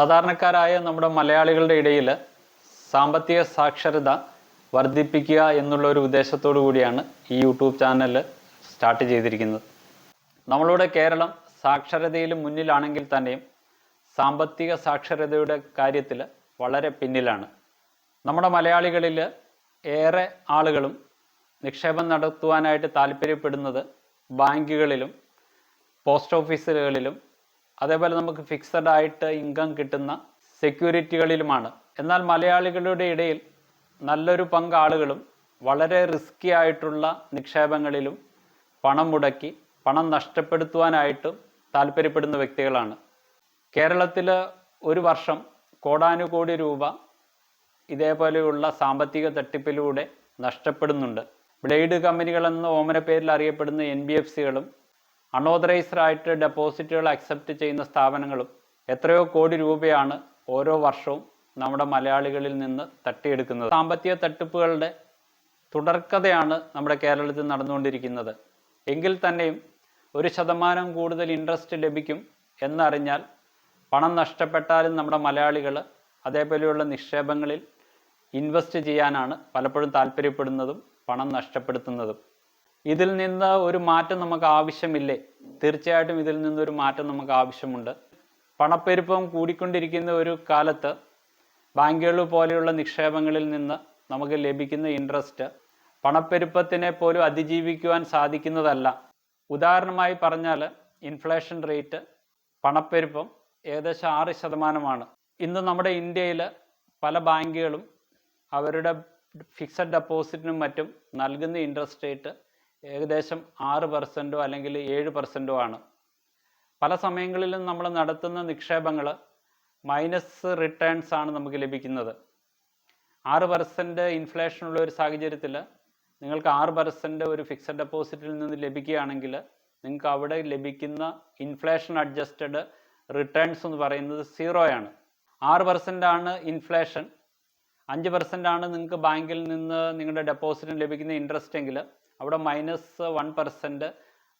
സാധാരണക്കാരായ നമ്മുടെ മലയാളികളുടെ ഇടയിൽ സാമ്പത്തിക സാക്ഷരത വർദ്ധിപ്പിക്കുക എന്നുള്ള ഒരു ഉദ്ദേശത്തോടു കൂടിയാണ് ഈ യൂട്യൂബ് ചാനൽ സ്റ്റാർട്ട് ചെയ്തിരിക്കുന്നത്. നമ്മളുടെ കേരളം സാക്ഷരതയിൽ മുന്നിലാണെങ്കിൽ തന്നെയും സാമ്പത്തിക സാക്ഷരതയുടെ കാര്യത്തിൽ വളരെ പിന്നിലാണ്. നമ്മുടെ മലയാളികളിൽ ഏറെ ആളുകളും നിക്ഷേപം നടത്തുവാനായിട്ട് താല്പര്യപ്പെടുന്നത് ബാങ്കുകളിലും പോസ്റ്റ് ഓഫീസുകളിലും അതേപോലെ നമുക്ക് ഫിക്സഡ് ആയിട്ട് ഇൻകം കിട്ടുന്ന സെക്യൂരിറ്റികളിലുമാണ് എന്നാൽ മലയാളികളുടെ ഇടയിൽ നല്ലൊരു പങ്ക് ആളുകളും വളരെ റിസ്കി ആയിട്ടുള്ള നിക്ഷേപങ്ങളിലും പണം മുടക്കി പണം നഷ്ടപ്പെടുത്തുവാനായിട്ടും താല്പര്യപ്പെടുന്ന വ്യക്തികളാണ്. കേരളത്തിൽ ഒരു വർഷം കോടാനുകോടി രൂപ ഇതേപോലെയുള്ള സാമ്പത്തിക തട്ടിപ്പിലൂടെ നഷ്ടപ്പെടുന്നുണ്ട്. ബ്ലേഡ് കമ്പനികൾ എന്ന ഓമന പേരിൽ അറിയപ്പെടുന്ന എൻ ബി എഫ് സികളും അൺഓതറൈസ്ഡ് ആയിട്ട് ഡെപ്പോസിറ്റുകൾ അക്സെപ്റ്റ് ചെയ്യുന്ന സ്ഥാപനങ്ങളും എത്രയോ കോടി രൂപയാണ് ഓരോ വർഷവും നമ്മുടെ മലയാളികളിൽ നിന്ന് തട്ടിയെടുക്കുന്നത്. സാമ്പത്തിക തട്ടിപ്പുകളുടെ തുടർക്കഥയാണ് നമ്മുടെ കേരളത്തിൽ നടന്നുകൊണ്ടിരിക്കുന്നത്. എങ്കിൽ തന്നെയും ഒരു ശതമാനം കൂടുതൽ ഇൻട്രസ്റ്റ് ലഭിക്കും എന്നറിഞ്ഞാൽ പണം നഷ്ടപ്പെട്ടാലും നമ്മുടെ മലയാളികൾ അതേപോലെയുള്ള നിക്ഷേപങ്ങളിൽ ഇൻവെസ്റ്റ് ചെയ്യാനാണ് പലപ്പോഴും താല്പര്യപ്പെടുന്നതും പണം നഷ്ടപ്പെടുത്തുന്നതും. ഇതിൽ നിന്ന് ഒരു മാറ്റം നമുക്ക് ആവശ്യമില്ലേ? തീർച്ചയായിട്ടും ഇതിൽ നിന്നൊരു മാറ്റം നമുക്ക് ആവശ്യമുണ്ട്. പണപ്പെരുപ്പം കൂടിക്കൊണ്ടിരിക്കുന്ന ഒരു കാലത്ത് ബാങ്കുകൾ പോലെയുള്ള നിക്ഷേപങ്ങളിൽ നിന്ന് നമുക്ക് ലഭിക്കുന്ന ഇൻട്രസ്റ്റ് പണപ്പെരുപ്പത്തിനെ പോലും അതിജീവിക്കുവാൻ സാധിക്കുന്നതല്ല. ഉദാഹരണമായി പറഞ്ഞാൽ ഇൻഫ്ലേഷൻ റേറ്റ് പണപ്പെരുപ്പം ഏകദേശം ആറ് ശതമാനമാണ്. ഇന്ന് നമ്മുടെ ഇന്ത്യയിൽ പല ബാങ്കുകളും അവരുടെ ഫിക്സഡ് ഡെപ്പോസിറ്റിനും മറ്റും നൽകുന്ന ഇൻട്രസ്റ്റ് റേറ്റ് ഏകദേശം ആറ് പെർസെന്റോ അല്ലെങ്കിൽ ഏഴ് പെർസെന്റോ ആണ്. പല സമയങ്ങളിലും നമ്മൾ നടത്തുന്ന നിക്ഷേപങ്ങൾ മൈനസ് റിട്ടേൺസ് ആണ് നമുക്ക് ലഭിക്കുന്നത്. ആറ് പെർസെന്റ് ഇൻഫ്ലേഷൻ ഉള്ള ഒരു സാഹചര്യത്തിൽ നിങ്ങൾക്ക് ആറ് പെർസെന്റ് ഒരു ഫിക്സഡ് ഡെപ്പോസിറ്റിൽ നിന്ന് ലഭിക്കുകയാണെങ്കിൽ നിങ്ങൾക്ക് അവിടെ ലഭിക്കുന്ന ഇൻഫ്ലേഷൻ അഡ്ജസ്റ്റഡ് റിട്ടേൺസ് എന്ന് പറയുന്നത് സീറോ ആണ്. ആറ് പെർസെന്റ് ആണ് ഇൻഫ്ലേഷൻ അഞ്ച് പെർസെന്റ് ആണ് നിങ്ങൾക്ക് ബാങ്കിൽ നിന്ന് നിങ്ങളുടെ ഡെപ്പോസിറ്റിന് ലഭിക്കുന്ന ഇൻട്രസ്റ്റ് എങ്കിൽ അവിടെ മൈനസ് വൺ പെർസെന്റ്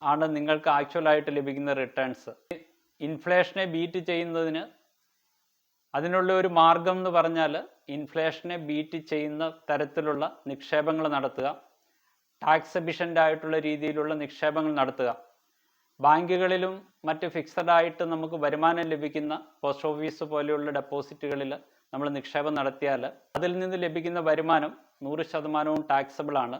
ആണ് നിങ്ങൾക്ക് ആക്ച്വലായിട്ട് ലഭിക്കുന്ന റിട്ടേൺസ് ഇൻഫ്ലേഷനെ ബീറ്റ് ചെയ്യുന്നതിന് അതിനുള്ള ഒരു മാർഗം എന്ന് പറഞ്ഞാൽ ഇൻഫ്ലേഷനെ ബീറ്റ് ചെയ്യുന്ന തരത്തിലുള്ള നിക്ഷേപങ്ങൾ നടത്തുക. ടാക്സ് എഫിഷ്യന്റ് ആയിട്ടുള്ള രീതിയിലുള്ള നിക്ഷേപങ്ങൾ നടത്തുക. ബാങ്കുകളിലും മറ്റ് ഫിക്സഡ് ആയിട്ട് നമുക്ക് വരുമാനം ലഭിക്കുന്ന പോസ്റ്റ് ഓഫീസ് പോലെയുള്ള ഡെപ്പോസിറ്റുകളിൽ നമ്മൾ നിക്ഷേപം നടത്തിയാൽ അതിൽ നിന്ന് ലഭിക്കുന്ന വരുമാനം നൂറ് ശതമാനവും ടാക്സബിൾ ആണ്.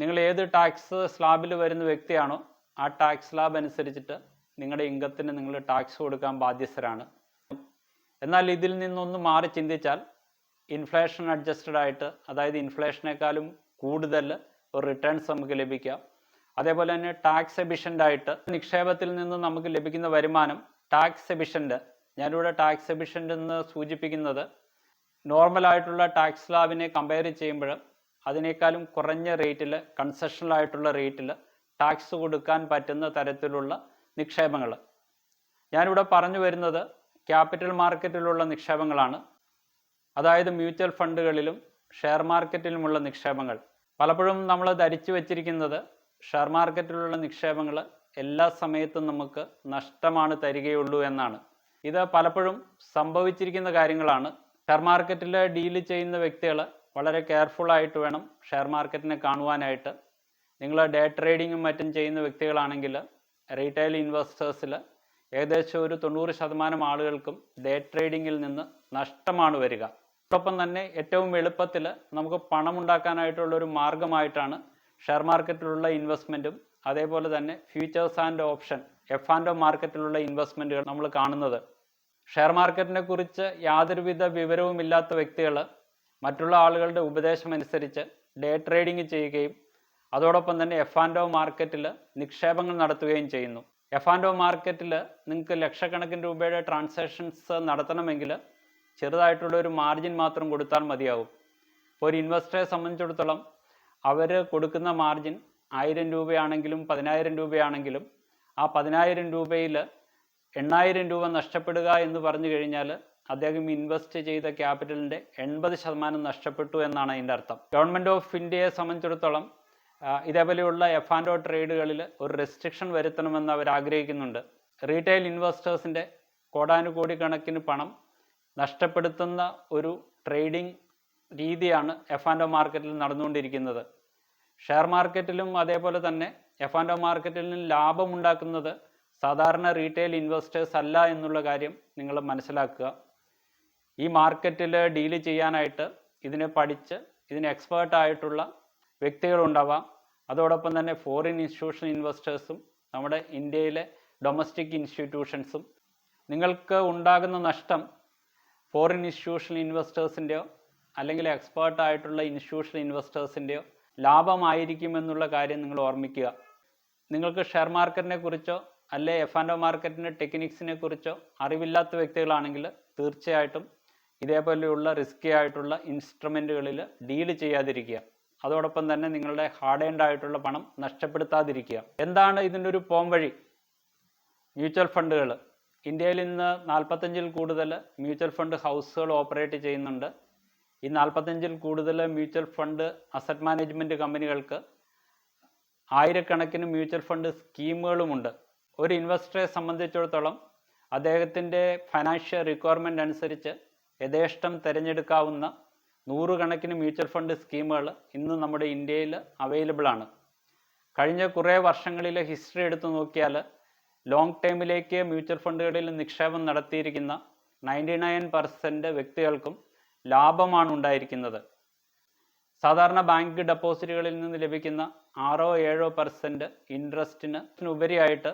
നിങ്ങൾ ഏത് ടാക്സ് സ്ലാബിൽ വരുന്ന വ്യക്തിയാണോ ആ ടാക്സ് സ്ലാബ് അനുസരിച്ചിട്ട് നിങ്ങളുടെ ഇൻകത്തിന് നിങ്ങൾ ടാക്സ് കൊടുക്കാൻ ബാധ്യസ്ഥരാണ്. എന്നാൽ ഇതിൽ നിന്നൊന്ന് മാറി ചിന്തിച്ചാൽ ഇൻഫ്ലേഷൻ അഡ്ജസ്റ്റഡ് ആയിട്ട് അതായത് ഇൻഫ്ലേഷനേക്കാളും കൂടുതൽ ഒരു റിട്ടേൺസ് നമുക്ക് ലഭിക്കാം. അതേപോലെ തന്നെ ടാക്സ് എബിഷ്യന്റ് ആയിട്ട് നിക്ഷേപത്തിൽ നിന്ന് നമുക്ക് ലഭിക്കുന്ന വരുമാനം ടാക്സ് എബിഷ്യന്റ് ഞാനിവിടെ ടാക്സ് എബിഷ്യന്റ് എന്ന് സൂചിപ്പിക്കുന്നത് നോർമലായിട്ടുള്ള ടാക്സ് ലാബിനെ കമ്പയർ ചെയ്യുമ്പോൾ അതിനേക്കാളും കുറഞ്ഞ റേറ്റിൽ കൺസെഷണൽ ആയിട്ടുള്ള റേറ്റിൽ ടാക്സ് കൊടുക്കാൻ പറ്റുന്ന തരത്തിലുള്ള നിക്ഷേപങ്ങൾ ഞാനിവിടെ പറഞ്ഞു വരുന്നത് ക്യാപിറ്റൽ മാർക്കറ്റിലുള്ള നിക്ഷേപങ്ങളാണ്. അതായത് മ്യൂച്വൽ ഫണ്ടുകളിലും ഷെയർ മാർക്കറ്റിലുമുള്ള നിക്ഷേപങ്ങൾ. പലപ്പോഴും നമ്മൾ ധരിച്ചു വച്ചിരിക്കുന്നത് ഷെയർ മാർക്കറ്റിലുള്ള നിക്ഷേപങ്ങൾ എല്ലാ സമയത്തും നമുക്ക് നഷ്ടമാണ് തരികയുള്ളൂ എന്നാണ്. ഇത് പലപ്പോഴും സംഭവിച്ചിരിക്കുന്ന കാര്യങ്ങളാണ്. ഷെയർ മാർക്കറ്റിൽ ഡീൽ ചെയ്യുന്ന വ്യക്തികൾ വളരെ കെയർഫുൾ ആയിട്ട് വേണം ഷെയർ മാർക്കറ്റിനെ കാണുവാനായിട്ട്. നിങ്ങൾ ഡേ ട്രേഡിങ്ങും മറ്റും ചെയ്യുന്ന വ്യക്തികളാണെങ്കിൽ റീറ്റെയിൽ ഇൻവെസ്റ്റേഴ്സിൽ ഏകദേശം ഒരു തൊണ്ണൂറ് ശതമാനം ആളുകൾക്കും ഡേ ട്രേഡിങ്ങിൽ നിന്ന് നഷ്ടമാണ് വരിക. അതോടൊപ്പം തന്നെ ഏറ്റവും എളുപ്പത്തിൽ നമുക്ക് പണം ഉണ്ടാക്കാനായിട്ടുള്ള ഒരു മാർഗമായിട്ടാണ് ഷെയർ മാർക്കറ്റിലുള്ള ഇൻവെസ്റ്റ്മെന്റും അതേപോലെ തന്നെ futures and option F and മാർക്കറ്റിലുള്ള ഇൻവെസ്റ്റ്മെന്റുകൾ നമ്മൾ കാണുന്നത്. ഷെയർ മാർക്കറ്റിനെ കുറിച്ച് യാതൊരുവിധ വിവരവുമില്ലാത്ത വ്യക്തികൾ മറ്റുള്ള ആളുകളുടെ ഉപദേശമനുസരിച്ച് ഡേ ട്രേഡിംഗ് ചെയ്യുകയും അതോടൊപ്പം തന്നെ എഫ് ആൻഡ് മാർക്കറ്റിൽ നിക്ഷേപങ്ങൾ നടത്തുകയും ചെയ്യുന്നു. എഫ് ആൻഡ് മാർക്കറ്റിൽ നിങ്ങൾക്ക് ലക്ഷക്കണക്കിന് രൂപയുടെ ട്രാൻസാക്ഷൻസ് നടത്തണമെങ്കിൽ ചെറുതായിട്ടുള്ള ഒരു മാർജിൻ മാത്രം കൊടുത്താൽ മതിയാകും ഒരു ഇൻവെസ്റ്ററെ സംബന്ധിച്ചിടത്തോളം അവർ കൊടുക്കുന്ന മാർജിൻ ആയിരം രൂപയാണെങ്കിലും പതിനായിരം രൂപയാണെങ്കിലും ആ പതിനായിരം രൂപയിൽ എണ്ണായിരം രൂപ നഷ്ടപ്പെടുക എന്ന് പറഞ്ഞു കഴിഞ്ഞാൽ അദ്ദേഹം ഇൻവെസ്റ്റ് ചെയ്ത ക്യാപിറ്റലിന്റെ എൺപത് ശതമാനം നഷ്ടപ്പെട്ടു എന്നാണ് അതിന്റെ അർത്ഥം. ഗവൺമെന്റ് ഓഫ് ഇന്ത്യയെ സംബന്ധിച്ചിടത്തോളം ഇതേപോലെയുള്ള എഫ് ആൻഡ് ഒ ട്രേഡുകളിൽ ഒരു റെസ്ട്രിക്ഷൻ വരുത്തണമെന്ന് അവർ ആഗ്രഹിക്കുന്നുണ്ട്. റീറ്റെയിൽ ഇൻവെസ്റ്റേഴ്സിന്റെ കോടാനുകോടി കണക്കിന് പണം നഷ്ടപ്പെടുത്തുന്ന ഒരു ട്രേഡിംഗ് രീതിയാണ് എഫ് ആൻഡ് ഒ മാർക്കറ്റിൽ നടന്നുകൊണ്ടിരിക്കുന്നത്. ഷെയർ മാർക്കറ്റിലും അതേപോലെ തന്നെ എഫ് ആൻഡ് ഒ മാർക്കറ്റിലും ലാഭമുണ്ടാക്കുന്നത് സാധാരണ റീറ്റെയിൽ ഇൻവെസ്റ്റേഴ്സ് അല്ല എന്നുള്ള കാര്യം നിങ്ങൾ മനസ്സിലാക്കുക. ഈ മാർക്കറ്റിൽ ഡീൽ ചെയ്യാനായിട്ട് ഇതിനെ പഠിച്ച് ഇതിന് എക്സ്പേർട്ട് ആയിട്ടുള്ള വ്യക്തികളുണ്ടാവാം. അതോടൊപ്പം തന്നെ ഫോറിൻ ഇൻസ്റ്റിറ്റ്യൂഷൻ ഇൻവെസ്റ്റേഴ്സും നമ്മുടെ ഇന്ത്യയിലെ ഡൊമസ്റ്റിക് ഇൻസ്റ്റിറ്റ്യൂഷൻസും നിങ്ങൾക്ക് ഉണ്ടാകുന്ന നഷ്ടം ഫോറിൻ ഇൻസ്റ്റിറ്റ്യൂഷൻ ഇൻവെസ്റ്റേഴ്സിന്റെയോ അല്ലെങ്കിൽ എക്സ്പേർട്ട് ആയിട്ടുള്ള ഇൻസ്റ്റിറ്റ്യൂഷൻ ഇൻവെസ്റ്റേഴ്സിന്റെയോ ലാഭമായിരിക്കുമെന്നുള്ള കാര്യം നിങ്ങൾ ഓർമ്മിക്കുക. നിങ്ങൾക്ക് ഷെയർ മാർക്കറ്റിനെ കുറിച്ചോ അല്ലെ എഫ് ആൻഡ് ഒ മാർക്കറ്റിന്റെ ടെക്നിക്സിനെ കുറിച്ചോ അറിവില്ലാത്ത വ്യക്തികളാണെങ്കിൽ തീർച്ചയായിട്ടും ഇതേപോലെയുള്ള റിസ്കി ആയിട്ടുള്ള ഇൻസ്ട്രുമെന്റുകളിൽ ഡീൽ ചെയ്യാതിരിക്കുക. അതോടൊപ്പം തന്നെ നിങ്ങളുടെ ഹാർഡ് ഏൺഡ് ആയിട്ടുള്ള പണം നഷ്ടപ്പെടുത്താതിരിക്കുക. എന്താണ് ഇതിന്റെ ഒരു പോം വഴി? മ്യൂച്വൽ ഫണ്ടുകൾ ഇന്ത്യയിൽ ഇന്ന് നാൽപ്പത്തഞ്ചിൽ കൂടുതൽ മ്യൂച്വൽ ഫണ്ട് ഹൗസുകൾ ഓപ്പറേറ്റ് ചെയ്യുന്നുണ്ട്. ഈ നാൽപ്പത്തഞ്ചിൽ കൂടുതൽ മ്യൂച്വൽ ഫണ്ട് അസറ്റ് മാനേജ്മെന്റ് കമ്പനികൾക്ക് ആയിരക്കണക്കിന് മ്യൂച്വൽ ഫണ്ട് സ്കീമുകളുമുണ്ട് ഒരു ഇൻവെസ്റ്ററെ സംബന്ധിച്ചിടത്തോളം അദ്ദേഹത്തിന്റെ ഫൈനാൻഷ്യൽ റിക്വയർമെന്റ് അനുസരിച്ച് യഥേഷ്ടം തിരഞ്ഞെടുക്കാവുന്ന നൂറുകണക്കിന് മ്യൂച്വൽ ഫണ്ട് സ്കീമുകൾ ഇന്ന് നമ്മുടെ ഇന്ത്യയിൽ അവൈലബിൾ ആണ്. കഴിഞ്ഞ കുറേ വർഷങ്ങളിലെ ഹിസ്റ്ററി എടുത്തു നോക്കിയാൽ ലോങ് ടൈമിലേക്ക് മ്യൂച്വൽ ഫണ്ടുകളിൽ നിക്ഷേപം നടത്തിയിരിക്കുന്ന നയന്റി നയൻ പെർസെന്റ് വ്യക്തികൾക്കും ലാഭമാണ് ഉണ്ടായിരിക്കുന്നത്. സാധാരണ ബാങ്ക് ഡെപ്പോസിറ്റുകളിൽ നിന്ന് ലഭിക്കുന്ന ആറോ ഏഴോ പെർസെന്റ് ഇൻട്രസ്റ്റിന് ഉപരിയായിട്ട്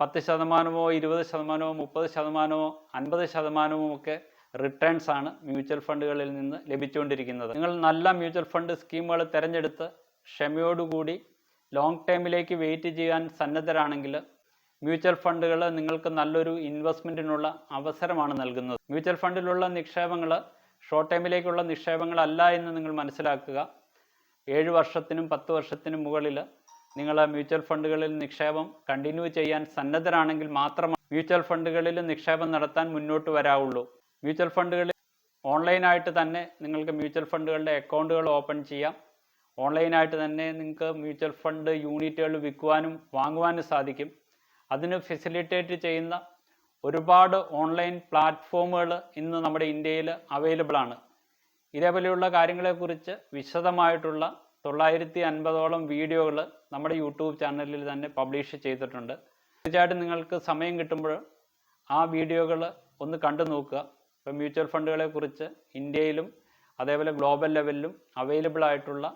പത്ത് ശതമാനമോ ഇരുപത് ശതമാനമോ മുപ്പത് ശതമാനമോ അൻപത് ശതമാനമോ ഒക്കെ റിട്ടേൺസ് ആണ് മ്യൂച്വൽ ഫണ്ടുകളിൽ നിന്ന് ലഭിച്ചുകൊണ്ടിരിക്കുന്നത്. നിങ്ങൾ നല്ല മ്യൂച്വൽ ഫണ്ട് സ്കീമുകൾ തിരഞ്ഞെടുത്ത് ക്ഷമയോടുകൂടി ലോങ് ടേമിലേക്ക് വെയിറ്റ് ചെയ്യാൻ സന്നദ്ധരാണെങ്കിൽ മ്യൂച്വൽ ഫണ്ടുകൾ നിങ്ങൾക്ക് നല്ലൊരു ഇൻവെസ്റ്റ്മെന്റിനുള്ള അവസരമാണ് നൽകുന്നത്. മ്യൂച്വൽ ഫണ്ടിലുള്ള നിക്ഷേപങ്ങൾ ഷോർട്ട് ടൈമിലേക്കുള്ള നിക്ഷേപങ്ങളല്ല എന്ന് നിങ്ങൾ മനസ്സിലാക്കുക. ഏഴ് വർഷത്തിനും പത്ത് വർഷത്തിനും മുകളിൽ നിങ്ങൾ മ്യൂച്വൽ ഫണ്ടുകളിൽ നിക്ഷേപം കണ്ടിന്യൂ ചെയ്യാൻ സന്നദ്ധരാണെങ്കിൽ മാത്രം മ്യൂച്വൽ ഫണ്ടുകളിൽ നിക്ഷേപം നടത്താൻ മുന്നോട്ട് വരാവുള്ളൂ. മ്യൂച്വൽ ഫണ്ടുകളിൽ ഓൺലൈനായിട്ട് തന്നെ നിങ്ങൾക്ക് മ്യൂച്വൽ ഫണ്ടുകളുടെ അക്കൗണ്ടുകൾ ഓപ്പൺ ചെയ്യാം. ഓൺലൈനായിട്ട് തന്നെ നിങ്ങൾക്ക് മ്യൂച്വൽ ഫണ്ട് യൂണിറ്റുകൾ വിൽക്കുവാനും വാങ്ങുവാനും സാധിക്കും. അതിന് ഫെസിലിറ്റേറ്റ് ചെയ്യുന്ന ഒരുപാട് ഓൺലൈൻ പ്ലാറ്റ്ഫോമുകൾ ഇന്ന് നമ്മുടെ ഇന്ത്യയിൽ അവൈലബിൾ ആണ്. ഇതേപോലെയുള്ള കാര്യങ്ങളെക്കുറിച്ച് വിശദമായിട്ടുള്ള തൊള്ളായിരത്തി അൻപതോളം വീഡിയോകൾ നമ്മുടെ യൂട്യൂബ് ചാനലിൽ തന്നെ പബ്ലിഷ് ചെയ്തിട്ടുണ്ട്. തീർച്ചയായിട്ടും നിങ്ങൾക്ക് സമയം കിട്ടുമ്പോൾ ആ വീഡിയോകൾ ഒന്ന് കണ്ടു നോക്കുക ഇപ്പം മ്യൂച്വൽ ഫണ്ടുകളെ കുറിച്ച് ഇന്ത്യയിലും അതേപോലെ ഗ്ലോബൽ ലെവലിലും അവൈലബിൾ ആയിട്ടുള്ള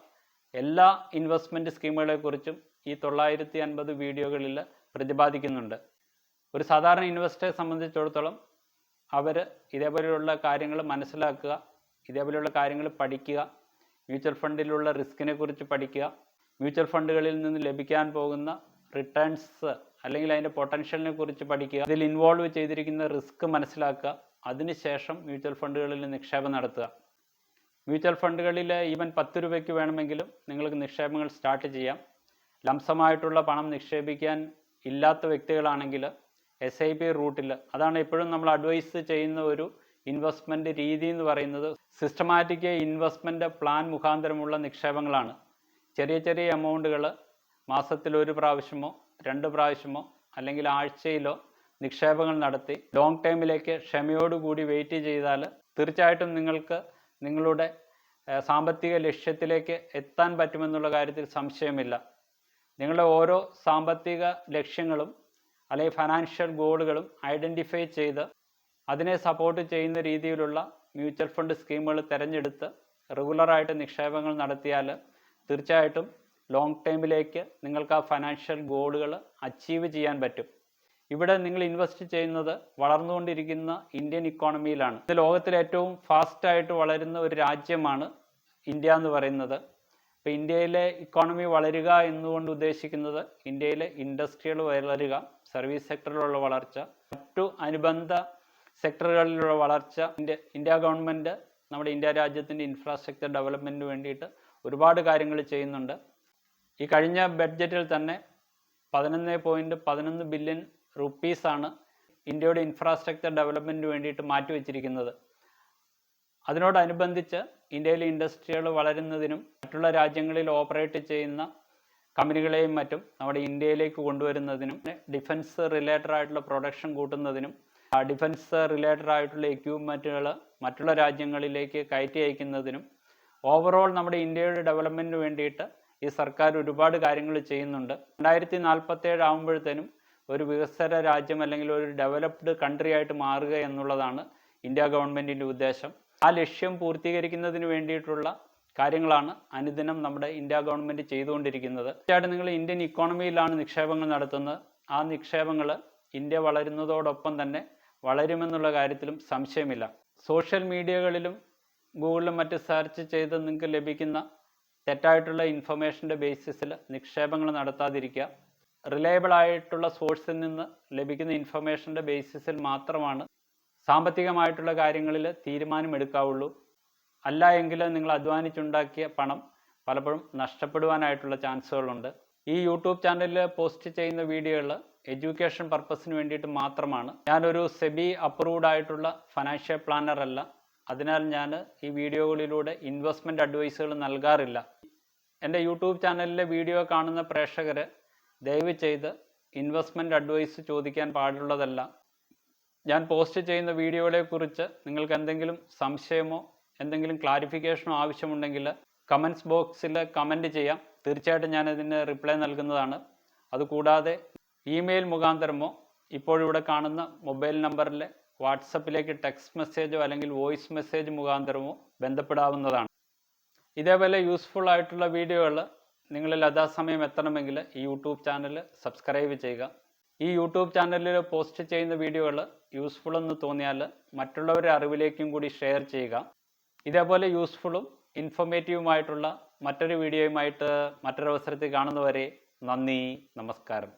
എല്ലാ ഇൻവെസ്റ്റ്മെന്റ് സ്കീമുകളെക്കുറിച്ചും ഈ തൊള്ളായിരത്തി അൻപത് വീഡിയോകളിൽ പ്രതിപാദിക്കുന്നുണ്ട്. ഒരു സാധാരണ ഇൻവെസ്റ്ററെ സംബന്ധിച്ചിടത്തോളം അവർ ഇതേപോലെയുള്ള കാര്യങ്ങൾ മനസ്സിലാക്കുക ഇതേപോലെയുള്ള കാര്യങ്ങൾ പഠിക്കുക മ്യൂച്വൽ ഫണ്ടിലുള്ള റിസ്കിനെ കുറിച്ച് പഠിക്കുക മ്യൂച്വൽ ഫണ്ടുകളിൽ നിന്ന് ലഭിക്കാൻ പോകുന്ന റിട്ടേൺസ് അല്ലെങ്കിൽ അതിന്റെ പൊട്ടൻഷ്യലിനെ കുറിച്ച് പഠിക്കുക ഇതിൽ ഇൻവോൾവ് ചെയ്തിരിക്കുന്ന റിസ്ക് മനസ്സിലാക്കുക അതിനുശേഷം മ്യൂച്വൽ ഫണ്ടുകളിൽ നിക്ഷേപം നടത്തുക. മ്യൂച്വൽ ഫണ്ടുകളിൽ ഈവൻ പത്ത് രൂപയ്ക്ക് വേണമെങ്കിലും നിങ്ങൾക്ക് നിക്ഷേപങ്ങൾ സ്റ്റാർട്ട് ചെയ്യാം. ലംസമായിട്ടുള്ള പണം നിക്ഷേപിക്കാൻ ഇല്ലാത്ത വ്യക്തികളാണെങ്കിൽ എസ് ഐ പി റൂട്ടിൽ അതാണ് എപ്പോഴും നമ്മൾ അഡ്വൈസ് ചെയ്യുന്ന ഒരു ഇൻവെസ്റ്റ്മെന്റ് രീതി എന്ന് പറയുന്നത്. സിസ്റ്റമാറ്റിക് ഇൻവെസ്റ്റ്മെന്റ് പ്ലാൻ മുഖാന്തരമുള്ള നിക്ഷേപങ്ങളാണ്. ചെറിയ ചെറിയ എമൗണ്ടുകൾ മാസത്തിൽ ഒരു പ്രാവശ്യമോ രണ്ട് പ്രാവശ്യമോ അല്ലെങ്കിൽ ആഴ്ചയിലോ നിക്ഷേപങ്ങൾ നടത്തി. ലോങ് ടൈമിലേക്ക് ക്ഷമയോടുകൂടി വെയിറ്റ് ചെയ്താൽ തീർച്ചയായിട്ടും നിങ്ങൾക്ക് നിങ്ങളുടെ സാമ്പത്തിക ലക്ഷ്യത്തിലേക്ക് എത്താൻ പറ്റുമെന്നുള്ള കാര്യത്തിൽ സംശയമില്ല. നിങ്ങളുടെ ഓരോ സാമ്പത്തിക ലക്ഷ്യങ്ങളും അല്ലെങ്കിൽ ഫൈനാൻഷ്യൽ ഗോളുകളും ഐഡന്റിഫൈ ചെയ്ത് അതിനെ സപ്പോർട്ട് ചെയ്യുന്ന രീതിയിലുള്ള മ്യൂച്വൽ ഫണ്ട് സ്കീമുകൾ തിരഞ്ഞെടുത്ത് റെഗുലറായിട്ട് നിക്ഷേപങ്ങൾ നടത്തിയാൽ തീർച്ചയായിട്ടും ലോങ് ടൈമിലേക്ക് നിങ്ങൾക്ക് ആ ഫൈനാൻഷ്യൽ ഗോളുകൾ അച്ചീവ് ചെയ്യാൻ പറ്റും. ഇവിടെ നിങ്ങൾ ഇൻവെസ്റ്റ് ചെയ്യുന്നത് വളർന്നുകൊണ്ടിരിക്കുന്ന ഇന്ത്യൻ ഇക്കോണമിയിലാണ് ഇത് ലോകത്തിലെ ഏറ്റവും ഫാസ്റ്റായിട്ട് വളരുന്ന ഒരു രാജ്യമാണ് ഇന്ത്യ എന്ന് പറയുന്നത്. ഇപ്പോൾ ഇന്ത്യയിലെ ഇക്കോണമി വളരുക എന്നുകൊണ്ട് ഉദ്ദേശിക്കുന്നത് ഇന്ത്യയിലെ ഇൻഡസ്ട്രികൾ വളരുക സർവീസ് സെക്ടറിലുള്ള വളർച്ച മറ്റു അനുബന്ധ സെക്ടറുകളിലുള്ള വളർച്ച ഇന്ത്യ ഇന്ത്യ ഗവൺമെന്റ് നമ്മുടെ ഇന്ത്യ രാജ്യത്തിന്റെ ഇൻഫ്രാസ്ട്രക്ചർ ഡെവലപ്മെന്റിന് വേണ്ടിയിട്ട് ഒരുപാട് കാര്യങ്ങൾ ചെയ്യുന്നുണ്ട്. ഈ കഴിഞ്ഞ ബഡ്ജറ്റിൽ തന്നെ പതിനൊന്ന് പോയിന്റ് പതിനൊന്ന് ബില്യൺ റുപ്പീസാണ് ഇന്ത്യയുടെ ഇൻഫ്രാസ്ട്രക്ചർ ഡെവലപ്മെന്റിന് വേണ്ടിയിട്ട് മാറ്റിവെച്ചിരിക്കുന്നത് അതിനോടനുബന്ധിച്ച് ഇന്ത്യയിലെ ഇൻഡസ്ട്രികൾ വളരുന്നതിനും മറ്റുള്ള രാജ്യങ്ങളിൽ ഓപ്പറേറ്റ് ചെയ്യുന്ന കമ്പനികളെയും മറ്റും നമ്മുടെ ഇന്ത്യയിലേക്ക് കൊണ്ടുവരുന്നതിനും ഡിഫൻസ് റിലേറ്റഡ് ആയിട്ടുള്ള പ്രൊഡക്ഷൻ കൂട്ടുന്നതിനും ഡിഫൻസ് റിലേറ്റഡ് ആയിട്ടുള്ള എക്യൂപ്മെന്റുകൾ മറ്റുള്ള രാജ്യങ്ങളിലേക്ക് കയറ്റി അയക്കുന്നതിനും ഓവറോൾ നമ്മുടെ ഇന്ത്യയുടെ ഡെവലപ്മെന്റിന് വേണ്ടിയിട്ട് ഈ സർക്കാർ ഒരുപാട് കാര്യങ്ങൾ ചെയ്യുന്നുണ്ട്. രണ്ടായിരത്തി നാൽപ്പത്തേഴ് ആകുമ്പോഴത്തേനും ഒരു വികസന രാജ്യം അല്ലെങ്കിൽ ഒരു ഡെവലപ്ഡ് കൺട്രി ആയിട്ട് മാറുക എന്നുള്ളതാണ് ഇന്ത്യ ഗവൺമെന്റിന്റെ ഉദ്ദേശം. ആ ലക്ഷ്യം പൂർത്തീകരിക്കുന്നതിന് വേണ്ടിയിട്ടുള്ള കാര്യങ്ങളാണ് അനുദിനം നമ്മുടെ ഇന്ത്യ ഗവൺമെന്റ് ചെയ്തുകൊണ്ടിരിക്കുന്നത്. തീർച്ചയായിട്ടും നിങ്ങൾ ഇന്ത്യൻ ഇക്കോണമിയിലാണ് നിക്ഷേപങ്ങൾ നടത്തുന്നത്. ആ നിക്ഷേപങ്ങൾ ഇന്ത്യ വളരുന്നതോടൊപ്പം തന്നെ വളരുമെന്നുള്ള കാര്യത്തിലും സംശയമില്ല. സോഷ്യൽ മീഡിയകളിലും ഗൂഗിളിലും മറ്റ് സെർച്ച് ചെയ്ത് നിങ്ങൾക്ക് ലഭിക്കുന്ന തെറ്റായിട്ടുള്ള ഇൻഫർമേഷന്റെ ബേസിസിൽ നിക്ഷേപങ്ങൾ നടത്താതിരിക്കുക. റിലയബിൾ ആയിട്ടുള്ള സോഴ്സിൽ നിന്ന് ലഭിക്കുന്ന ഇൻഫർമേഷന്റെ ബേസിസിൽ മാത്രമാണ് സാമ്പത്തികമായിട്ടുള്ള കാര്യങ്ങളിൽ തീരുമാനമെടുക്കാവുള്ളൂ. അല്ല എങ്കിൽ നിങ്ങൾ അധ്വാനിച്ചുണ്ടാക്കിയ പണം പലപ്പോഴും നഷ്ടപ്പെടുവാനായിട്ടുള്ള ചാൻസുകളുണ്ട്. ഈ യൂട്യൂബ് ചാനലിൽ പോസ്റ്റ് ചെയ്യുന്ന വീഡിയോകൾ എഡ്യൂക്കേഷൻ പർപ്പസിന് വേണ്ടിയിട്ട് മാത്രമാണ്. ഞാനൊരു സെബി അപ്രൂവ്ഡ് ആയിട്ടുള്ള ഫിനാൻഷ്യൽ പ്ലാനർ അല്ല. അതിനാൽ ഞാൻ ഈ വീഡിയോകളിലൂടെ ഇൻവെസ്റ്റ്മെന്റ് അഡ്വൈസുകൾ നൽകാറില്ല. എന്റെ യൂട്യൂബ് ചാനലിലെ വീഡിയോ കാണുന്ന പ്രേക്ഷകർ ദയവ് ചെയ്ത് ഇൻവെസ്റ്റ്മെന്റ് അഡ്വൈസ് ചോദിക്കാൻ പാടുള്ളതല്ല. ഞാൻ പോസ്റ്റ് ചെയ്യുന്ന വീഡിയോകളെക്കുറിച്ച് നിങ്ങൾക്ക് എന്തെങ്കിലും സംശയമോ എന്തെങ്കിലും ക്ലാരിഫിക്കേഷനോ ആവശ്യമുണ്ടെങ്കിൽ കമൻസ് ബോക്സിൽ കമന്റ് ചെയ്യാം. തീർച്ചയായിട്ടും ഞാൻ ഇതിന് റിപ്ലൈ നൽകുന്നതാണ്. അതുകൂടാതെ ഇമെയിൽ മുഖാന്തരമോ ഇപ്പോഴിവിടെ കാണുന്ന മൊബൈൽ നമ്പറിൽ വാട്സപ്പിലേക്ക് ടെക്സ്റ്റ് മെസ്സേജോ അല്ലെങ്കിൽ വോയിസ് മെസ്സേജ് മുഖാന്തരമോ ബന്ധപ്പെടാവുന്നതാണ്. ഇതേപോലെ യൂസ്ഫുൾ ആയിട്ടുള്ള വീഡിയോകൾ നിങ്ങളിൽ സമയം എത്തണമെങ്കിൽ ഈ യൂട്യൂബ് ചാനൽ സബ്സ്ക്രൈബ് ചെയ്യുക. ഈ യൂട്യൂബ് ചാനലിൽ പോസ്റ്റ് ചെയ്യുന്ന വീഡിയോകൾ യൂസ്ഫുൾ എന്ന് തോന്നിയാൽ മറ്റുള്ളവരുടെ അറിവിലേക്കും കൂടി ഷെയർ ചെയ്യുക. ഇതേപോലെ യൂസ്ഫുള്ളും ഇൻഫോർമേറ്റീവുമായിട്ടുള്ള മറ്റൊരു വീഡിയോയുമായിട്ട് മറ്റൊരവസരത്തിൽ കാണുന്നവരെ നന്ദി നമസ്കാരം.